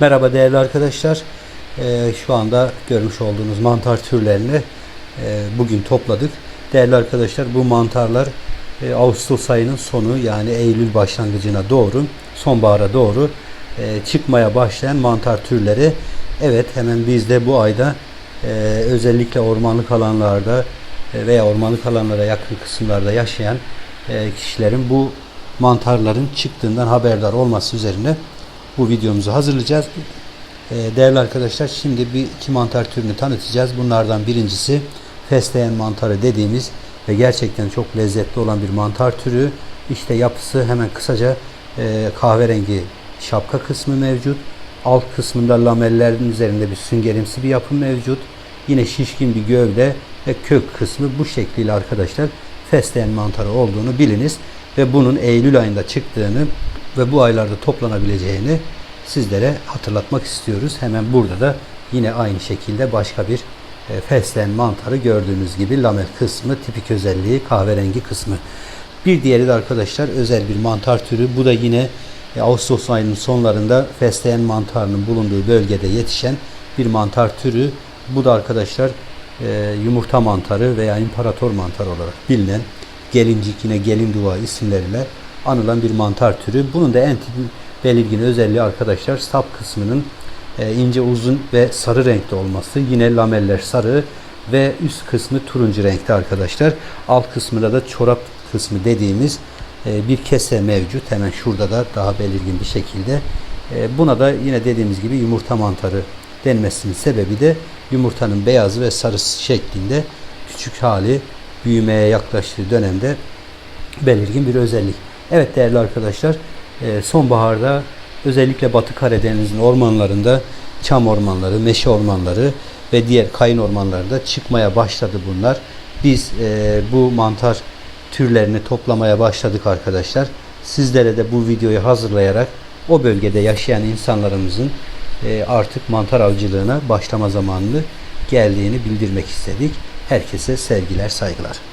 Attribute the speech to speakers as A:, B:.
A: Merhaba değerli arkadaşlar. Ee, şu anda görmüş olduğunuz mantar türlerini e, bugün topladık. Değerli arkadaşlar bu mantarlar e, Ağustos ayının sonu yani Eylül başlangıcına doğru sonbahara doğru e, çıkmaya başlayan mantar türleri. Evet hemen biz de bu ayda e, özellikle ormanlık alanlarda e, veya ormanlık alanlara yakın kısımlarda yaşayan e, kişilerin bu mantarların çıktığından haberdar olması üzerine bu videomuzu hazırlayacağız. Ee, Değerli arkadaşlar şimdi bir iki mantar türünü tanıtacağız. Bunlardan birincisi fesleğen mantarı dediğimiz ve gerçekten çok lezzetli olan bir mantar türü. İşte yapısı hemen kısaca e, kahverengi şapka kısmı mevcut. Alt kısmında lamellerin üzerinde bir süngerimsi bir yapı mevcut. Yine şişkin bir gövde ve kök kısmı bu şekliyle arkadaşlar fesleğen mantarı olduğunu biliniz. Ve bunun Eylül ayında çıktığını ve bu aylarda toplanabileceğini sizlere hatırlatmak istiyoruz. Hemen burada da yine aynı şekilde başka bir e, fesleğen mantarı gördüğünüz gibi lamel kısmı, tipik özelliği kahverengi kısmı. Bir diğeri de arkadaşlar özel bir mantar türü. Bu da yine e, Ağustos ayının sonlarında fesleğen mantarının bulunduğu bölgede yetişen bir mantar türü. Bu da arkadaşlar e, yumurta mantarı veya imparator mantarı olarak bilinen gelincik yine gelin duva isimleriyle anılan bir mantar türü. Bunun da en belirgin özelliği arkadaşlar sap kısmının e, ince uzun ve sarı renkte olması. Yine lameller sarı ve üst kısmı turuncu renkte arkadaşlar. Alt kısmında da çorap kısmı dediğimiz e, bir kese mevcut. Hemen şurada da daha belirgin bir şekilde. E, buna da yine dediğimiz gibi yumurta mantarı denmesinin sebebi de yumurtanın beyazı ve sarısı şeklinde küçük hali büyümeye yaklaştığı dönemde belirgin bir özellik. Evet değerli arkadaşlar e, sonbaharda özellikle Batı Karadeniz'in ormanlarında çam ormanları, meşe ormanları ve diğer kayın ormanlarında çıkmaya başladı bunlar. Biz e, bu mantar türlerini toplamaya başladık arkadaşlar. Sizlere de bu videoyu hazırlayarak o bölgede yaşayan insanlarımızın e, artık mantar avcılığına başlama zamanını geldiğini bildirmek istedik. Herkese sevgiler, saygılar.